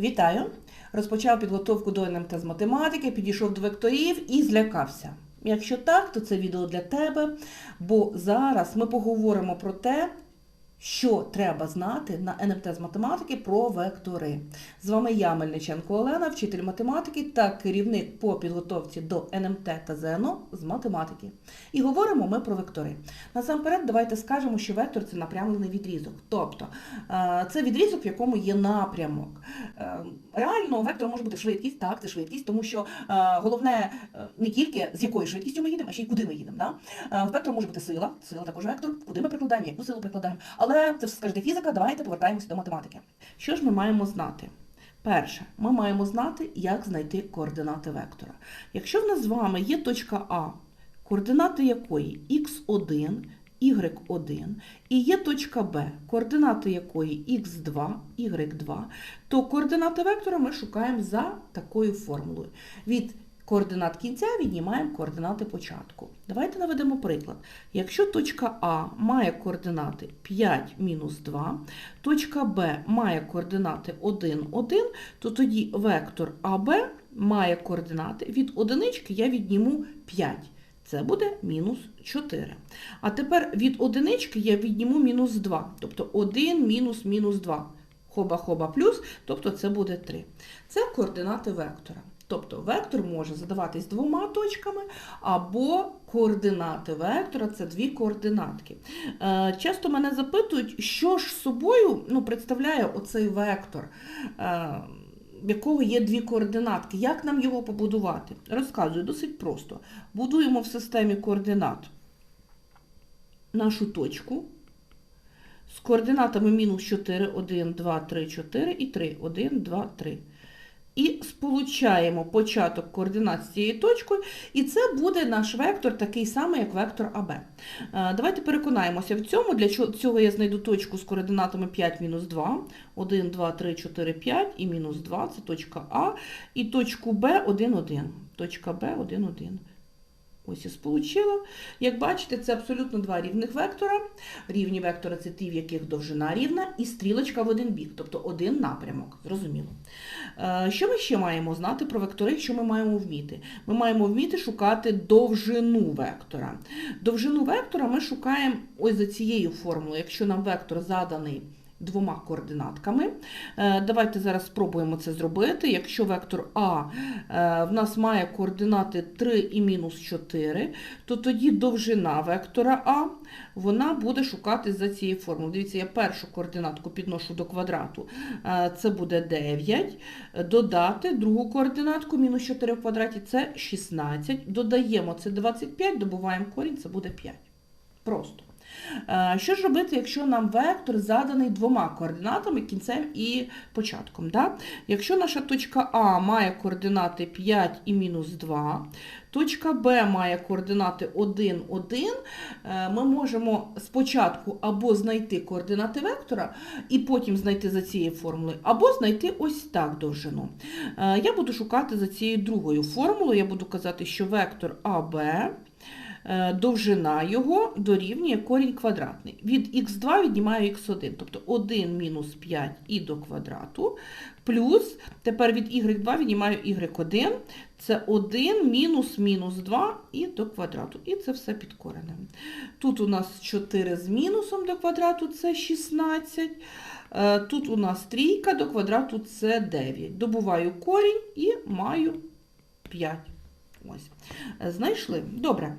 Вітаю! Розпочав підготовку до НМТ з математики, підійшов до векторів і злякався. Якщо так, то це відео для тебе, бо зараз ми поговоримо про те, що треба знати на НМТ з математики про вектори. З вами я, Мельниченко Олена, вчитель математики та керівник по підготовці до НМТ та ЗНО з математики. І говоримо ми про вектори. Насамперед, давайте скажемо, що вектор це напрямлений відрізок. Тобто е, це відрізок, в якому є напрямок. Е, Реально, вектор може бути швидкість, так, це швидкість, тому що е, головне не тільки з якою швидкістю ми їдемо, а ще й куди ми їдемо. Да? Вектор може бути сила, сила також вектор, куди ми прикладаємо, яку силу прикладаємо. Але це скажете фізика, давайте повертаємося до математики. Що ж ми маємо знати? Перше, ми маємо знати, як знайти координати вектора. Якщо в нас з вами є точка А, координати якої x1, y1, і є точка Б, координати якої x2, y2, то координати вектора ми шукаємо за такою формулою. Від координат кінця віднімаємо координати початку. Давайте наведемо приклад. Якщо точка А має координати 5 мінус 2, точка Б має координати 1, 1, то тоді вектор АБ має координати від одинички я відніму 5. Це буде мінус 4. А тепер від одинички я відніму мінус 2. Тобто 1 мінус мінус 2. Хоба-хоба плюс, тобто це буде 3. Це координати вектора. Тобто вектор може задаватись двома точками, або координати вектора це дві координатки. Е, Часто мене запитують, що ж собою ну, представляє оцей вектор. Е, в якого є дві координатки. Як нам його побудувати? Розказую досить просто. Будуємо в системі координат нашу точку з координатами мінус 4, 1, 2, 3, 4 і 3, 1, 2, 3. І сполучаємо початок координат з цією точкою, і це буде наш вектор такий самий, як вектор АБ. Е, Давайте переконаємося в цьому. Для цього я знайду точку з координатами 5, мінус 2, 1, 2, 3, 4, 5 і мінус 2, це точка А, і точку Б 1, 1. Точка Б 1, 1. Ось і сполучила. Як бачите, це абсолютно два рівних вектора. Рівні вектора це ті, в яких довжина рівна, і стрілочка в один бік, тобто один напрямок. Зрозуміло. Е, Що ми ще маємо знати про вектори, що ми маємо вміти? Ми маємо вміти шукати довжину вектора. Довжину вектора ми шукаємо ось за цією формулою, якщо нам вектор заданий двома координатками. Е, Давайте зараз спробуємо це зробити. Якщо вектор А е, в нас має координати 3 і мінус 4, то тоді довжина вектора А вона буде шукати за цією формулою. Дивіться, я першу координатку підношу до квадрату. Е, Це буде 9. Додати другу координатку мінус 4 в квадраті це 16. Додаємо це 25, добуваємо корінь, це буде 5. Просто. Е, Що ж робити, якщо нам вектор заданий двома координатами, кінцем і початком? Да? Якщо наша точка А має координати 5 і мінус 2, точка Б має координати 1, 1, е, ми можемо спочатку або знайти координати вектора, і потім знайти за цією формулою, або знайти ось так довжину. Е, Я буду шукати за цією другою формулою, я буду казати, що вектор АБ довжина його дорівнює корінь квадратний. Від х2 віднімаю х1, тобто 1 мінус 5 і до квадрату, плюс, тепер від y2 віднімаю y1, це 1 мінус мінус 2 і до квадрату. І це все під коренем. Тут у нас 4 з мінусом до квадрату, це 16. Е, Тут у нас трійка до квадрату це 9. Добуваю корінь і маю 5. Ось. Е, Знайшли? Добре.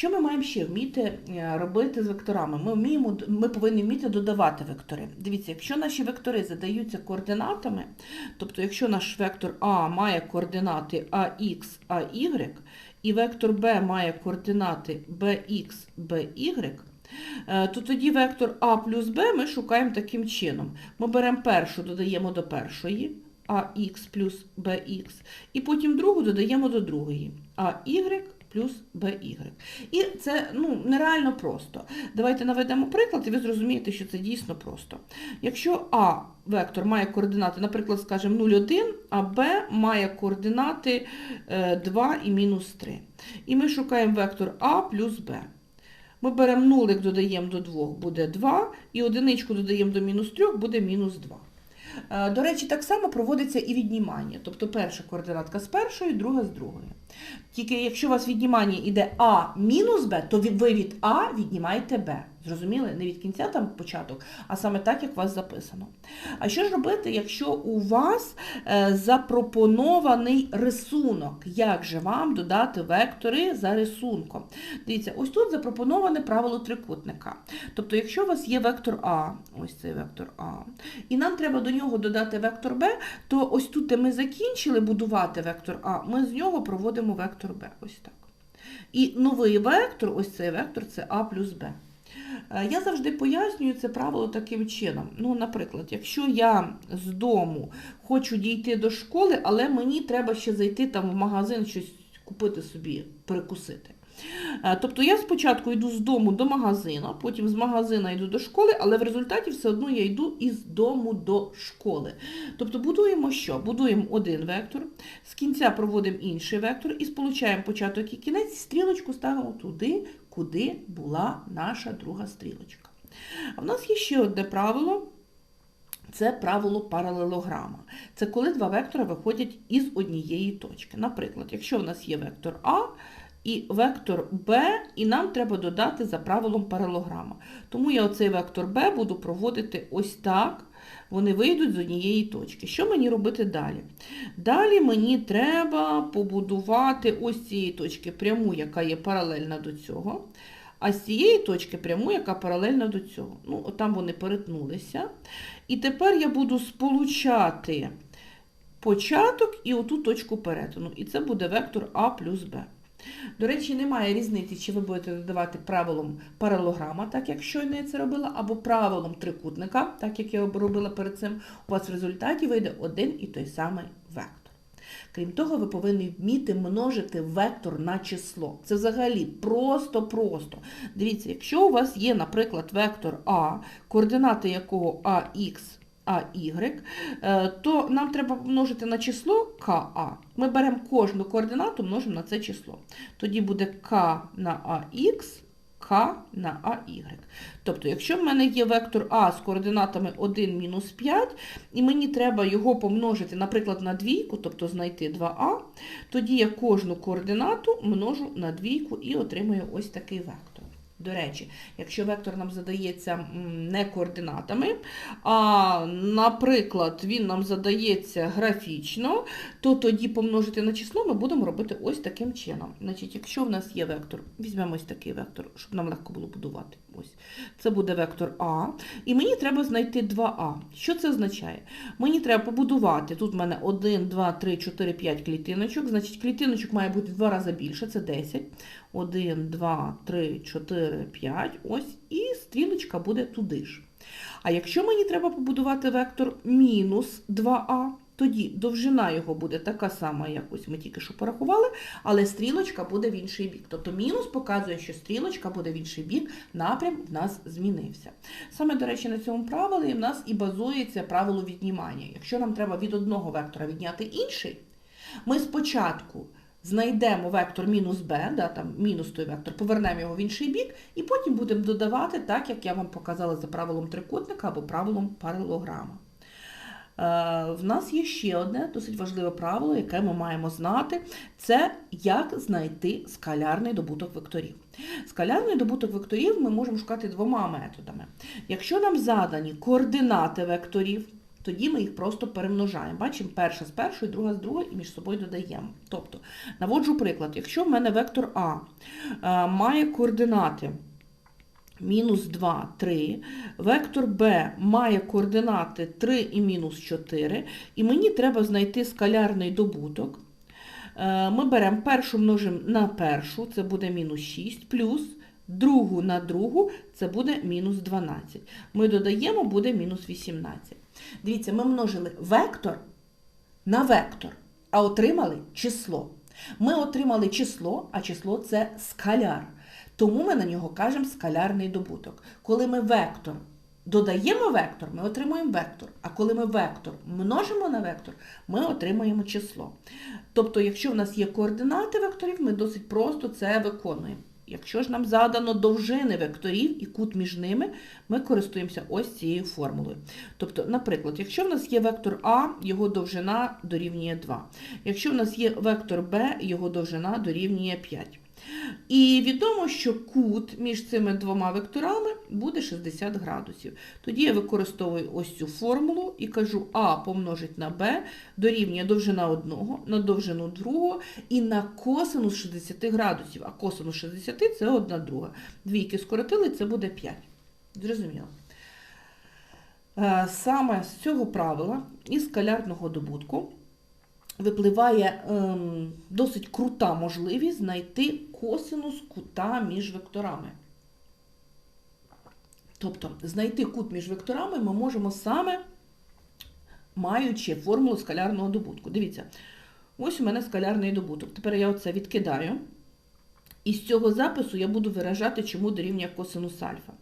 Що ми маємо ще вміти е, робити з векторами? Ми, вміємо, ми повинні вміти додавати вектори. Дивіться, якщо наші вектори задаються координатами, тобто якщо наш вектор А має координати AX, AY, і вектор Б має координати BX, BY, е, то тоді вектор А плюс Б ми шукаємо таким чином. Ми беремо першу, додаємо до першої, АХ плюс BX, і потім другу додаємо до другої, AY плюс BY. І це ну, нереально просто. Давайте наведемо приклад, і ви зрозумієте, що це дійсно просто. Якщо А вектор має координати, наприклад, скажімо, 0,1, а Б має координати е, 2 і мінус 3. І ми шукаємо вектор А плюс Б. Ми беремо нулик, додаємо до 2, буде 2, і одиничку додаємо до мінус 3, буде мінус 2. Е, До речі, так само проводиться і віднімання. Тобто перша координатка з першої, друга з другої. Тільки якщо у вас віднімання йде А мінус Б, то ви- ви від А віднімаєте Б. Зрозуміли? Не від кінця там початок, а саме так, як у вас записано. А що ж робити, якщо у вас е, запропонований рисунок? Як же вам додати вектори за рисунком? Дивіться, ось тут запропоноване правило трикутника. Тобто, якщо у вас є вектор А, ось цей вектор А, і нам треба до нього додати вектор Б, то ось тут, де ми закінчили будувати вектор А, ми з нього проводимо вектор Б. Ось так. І новий вектор, ось цей вектор, це А плюс Б. Е, Я завжди пояснюю це правило таким чином. Ну, наприклад, якщо я з дому хочу дійти до школи, але мені треба ще зайти там в магазин щось купити собі, перекусити. Е, Тобто я спочатку йду з дому до магазину, потім з магазина йду до школи, але в результаті все одно я йду із дому до школи. Тобто будуємо що? Будуємо один вектор, з кінця проводимо інший вектор і сполучаємо початок і кінець, стрілочку ставимо туди, куди була наша друга стрілочка. А в нас є ще одне правило. Це правило паралелограма. Це коли два вектора виходять із однієї точки. Наприклад, якщо в нас є вектор А і вектор Б, і нам треба додати за правилом паралелограма. Тому я оцей вектор Б буду проводити ось так. Вони вийдуть з однієї точки. Що мені робити далі? Далі мені треба побудувати ось цієї точки пряму, яка є паралельна до цього. А з цієї точки пряму, яка паралельна до цього. Ну, там вони перетнулися. І тепер я буду сполучати початок і оту точку перетину. І це буде вектор А плюс Б. До речі, немає різниці, чи ви будете додавати правилом паралограма, так як щойно я це робила, або правилом трикутника, так як я робила перед цим. У вас в результаті вийде один і той самий вектор. Крім того, ви повинні вміти множити вектор на число. Це взагалі просто-просто. Дивіться, якщо у вас є, наприклад, вектор А, координати якого AX, AY, е, то нам треба помножити на число КА. Ми беремо кожну координату, множимо на це число. Тоді буде К на АХ, К на АY. Тобто, якщо в мене є вектор А з координатами 1 мінус 5, і мені треба його помножити, наприклад, на двійку, тобто знайти 2А, тоді я кожну координату множу на двійку і отримую ось такий вектор. До речі, якщо вектор нам задається не координатами, а, наприклад, він нам задається графічно, то тоді помножити на число ми будемо робити ось таким чином. Значить, якщо в нас є вектор, візьмемо ось такий вектор, щоб нам легко було будувати. Ось. Це буде вектор А. І мені треба знайти 2А. Що це означає? Мені треба побудувати, тут в мене 1, 2, 3, 4, 5 клітиночок, значить клітиночок має бути в два рази більше, це 10. 1, 2, 3, 4, 5. Ось, і стрілочка буде туди ж. А якщо мені треба побудувати вектор мінус 2а, тоді довжина його буде така сама, як ось ми тільки що порахували, але стрілочка буде в інший бік. Тобто мінус показує, що стрілочка буде в інший бік, напрям в нас змінився. Саме, до речі, на цьому правилі в нас і базується правило віднімання. Якщо нам треба від одного вектора відняти інший, ми спочатку знайдемо вектор мінус b, да, там мінус той вектор, повернемо його в інший бік, і потім будемо додавати так, як я вам показала за правилом трикутника або правилом паралелограма. Е, В нас є ще одне досить важливе правило, яке ми маємо знати, це як знайти скалярний добуток векторів. Скалярний добуток векторів ми можемо шукати двома методами. Якщо нам задані координати векторів, тоді ми їх просто перемножаємо. Бачимо, перша з першої, друга з другої і між собою додаємо. Тобто, наводжу приклад, якщо в мене вектор А е, має координати мінус 2, 3, вектор Б має координати 3 і мінус 4, і мені треба знайти скалярний добуток. Е, Ми беремо першу множимо на першу, це буде мінус 6, плюс другу на другу, це буде мінус 12. Ми додаємо, буде мінус 18. Дивіться, ми множили вектор на вектор, а отримали число. Ми отримали число, а число це скаляр. Тому ми на нього кажемо скалярний добуток. Коли ми вектор додаємо вектор, ми отримуємо вектор. А коли ми вектор множимо на вектор, ми отримуємо число. Тобто, якщо в нас є координати векторів, ми досить просто це виконуємо. Якщо ж нам задано довжини векторів і кут між ними, ми користуємося ось цією формулою. Тобто, наприклад, якщо в нас є вектор А, його довжина дорівнює 2. Якщо в нас є вектор Б, його довжина дорівнює 5. І відомо, що кут між цими двома векторами буде 60 градусів. Тоді я використовую ось цю формулу і кажу А помножить на Б дорівнює довжина одного на довжину другого і на косинус 60 градусів. А косинус 60 це одна друга. Двійки скоротили, це буде 5. Зрозуміло. Е, Саме з цього правила із скалярного добутку випливає ем, досить крута можливість знайти косинус кута між векторами. Тобто знайти кут між векторами ми можемо саме маючи формулу скалярного добутку. Дивіться, ось у мене скалярний добуток. Тепер я оце відкидаю. І з цього запису я буду виражати, чому дорівнює косинус альфа.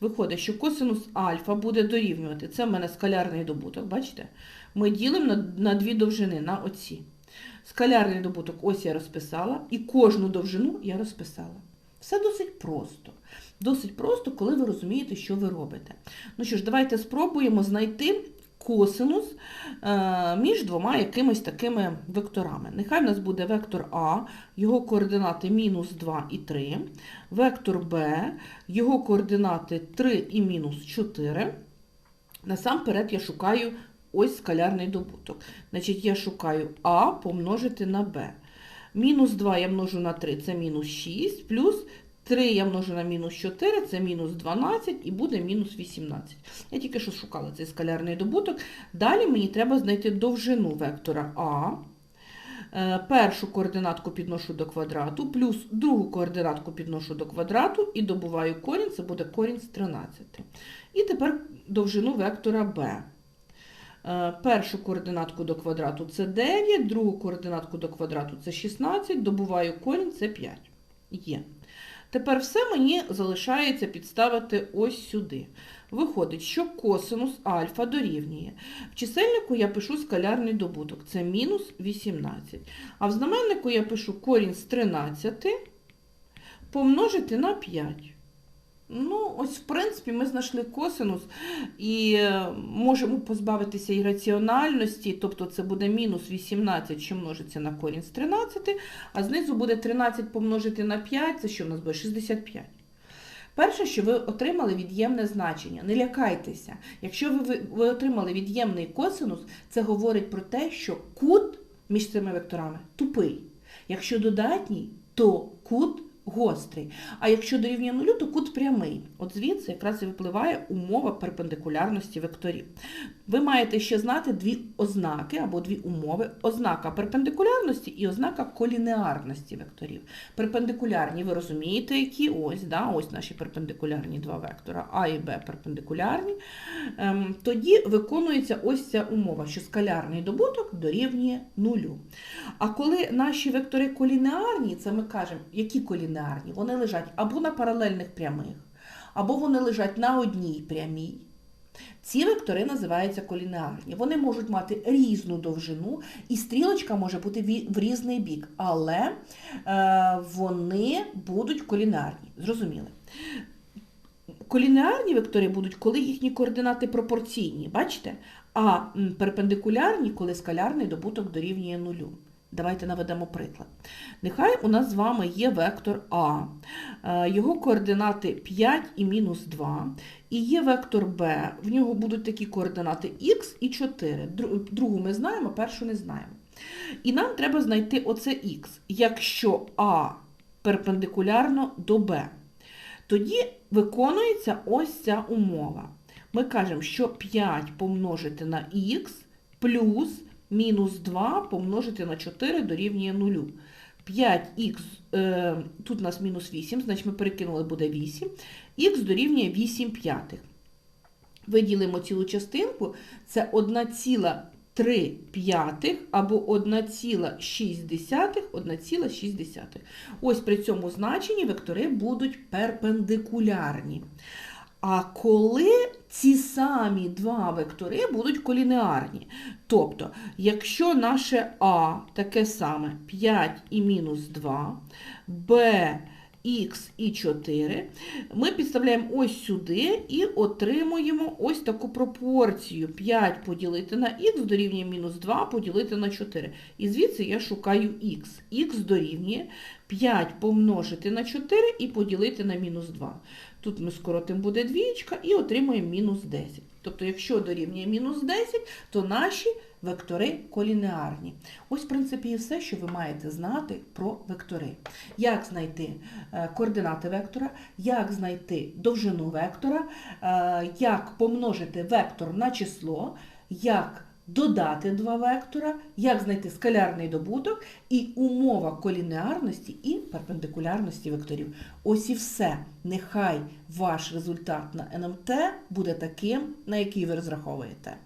Виходить, що косинус альфа буде дорівнювати, це в мене скалярний добуток, бачите? Ми ділимо на, на дві довжини, на оці. Скалярний добуток ось я розписала, і кожну довжину я розписала. Все досить просто. Досить просто, коли ви розумієте, що ви робите. Ну що ж, давайте спробуємо знайти косинус е, між двома якимись такими векторами. Нехай в нас буде вектор А, його координати мінус 2 і 3, вектор Б, його координати 3 і мінус 4. Насамперед я шукаю ось скалярний добуток. Значить, я шукаю А помножити на Б. Мінус 2 я множу на 3, це мінус 6, плюс 3 я множу на мінус 4, це мінус 12 і буде мінус 18. Я тільки що шукала цей скалярний добуток. Далі мені треба знайти довжину вектора А. Е, Першу координатку підношу до квадрату, плюс другу координатку підношу до квадрату і добуваю корінь, це буде корінь з 13. І тепер довжину вектора b. Е, Першу координатку до квадрату це 9, другу координатку до квадрату це 16, добуваю корінь це 5. Є. Тепер все мені залишається підставити ось сюди. Виходить, що косинус альфа дорівнює. В чисельнику я пишу скалярний добуток, це мінус 18. А в знаменнику я пишу корінь з 13 помножити на 5. Ну, ось, в принципі, ми знайшли косинус і е, можемо позбавитися і раціональності, тобто це буде мінус 18, що множиться на корінь з 13, а знизу буде 13 помножити на 5, це що в нас буде 65. Перше, що ви отримали від'ємне значення. Не лякайтеся. Якщо ви, ви, отримали від'ємний косинус, це говорить про те, що кут між цими векторами тупий. Якщо додатній, то кут гострий. А якщо дорівнює нулю, то кут прямий. От звідси якраз і випливає умова перпендикулярності векторів. Ви маєте ще знати дві ознаки або дві умови: ознака перпендикулярності і ознака колінеарності векторів. Перпендикулярні, ви розумієте, які ось, да, ось наші перпендикулярні два вектора, А і Б перпендикулярні. Ем, тоді виконується ось ця умова, що скалярний добуток дорівнює нулю. А коли наші вектори колінеарні, це ми кажемо, які колінеарні? Вони лежать або на паралельних прямих, або вони лежать на одній прямій. Ці вектори називаються колінеарні. Вони можуть мати різну довжину, і стрілочка може бути в різний бік, але е, вони будуть колінеарні. Зрозуміли? Колінеарні вектори будуть, коли їхні координати пропорційні, бачите? А перпендикулярні, коли скалярний добуток дорівнює нулю. Давайте наведемо приклад. Нехай у нас з вами є вектор А, його координати 5 і мінус 2. І є вектор Б, в нього будуть такі координати Х і 4. Другу ми знаємо, першу не знаємо. І нам треба знайти оце Х, якщо А перпендикулярно до Б. Тоді виконується ось ця умова. Ми кажемо, що 5 помножити на Х плюс мінус 2 помножити на 4 дорівнює 0. 5х, е, тут у нас мінус 8, значить ми перекинули, буде 8. Х дорівнює 8 п'ятих. Виділимо цілу частинку, це 1,3 п'ятих або 1,6, 1,6. Ось при цьому значенні вектори будуть перпендикулярні. А коли ці самі два вектори будуть колінеарні. Тобто, якщо наше А таке саме 5 і мінус 2, Б х і 4, ми підставляємо ось сюди і отримуємо ось таку пропорцію. 5 поділити на х дорівнює мінус 2 поділити на 4. І звідси я шукаю х. х дорівнює 5 помножити на 4 і поділити на мінус 2. Тут ми скоротимо буде двічка і отримуємо мінус 10. Тобто, якщо дорівнює мінус 10, то наші вектори колінеарні. Ось, в принципі, і все, що ви маєте знати про вектори. Як знайти е, координати вектора, як знайти довжину вектора, е, як помножити вектор на число, як додати два вектора, як знайти скалярний добуток і умова колінеарності і перпендикулярності векторів. Ось і все. Нехай ваш результат на НМТ буде таким, на який ви розраховуєте.